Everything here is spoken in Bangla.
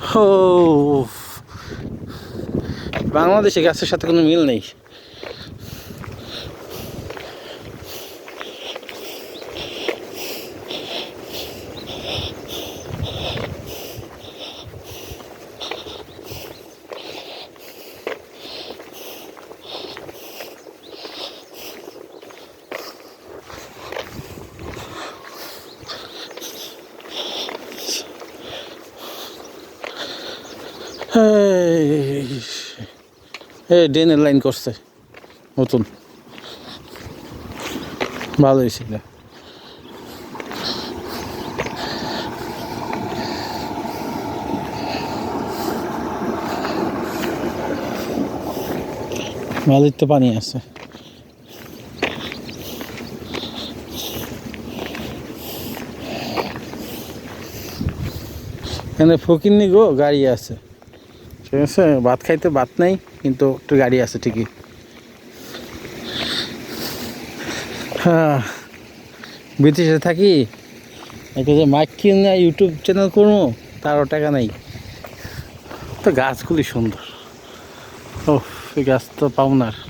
ও বাংলাদেশে গাছের সাথে কোনো মিল নেই। এই ড্রেনের লাইন করছে। নতুন। ভালো হয়েছে এটা। ভালোই তো পানি আছে। এখানে ফকির গো, গাড়ি আছে। ঠিক আছে? ভাত খাইতে ভাত নাই, কিন্তু একটু গাড়ি আছে ঠিকই। হ্যাঁ। বিদেশে থাকি। একটা যে মাইক কিনে ইউটিউব চ্যানেল করব, তারও টাকা নাই। তো গাছগুলি সুন্দর। ও এই গাছ তো পাও না আর।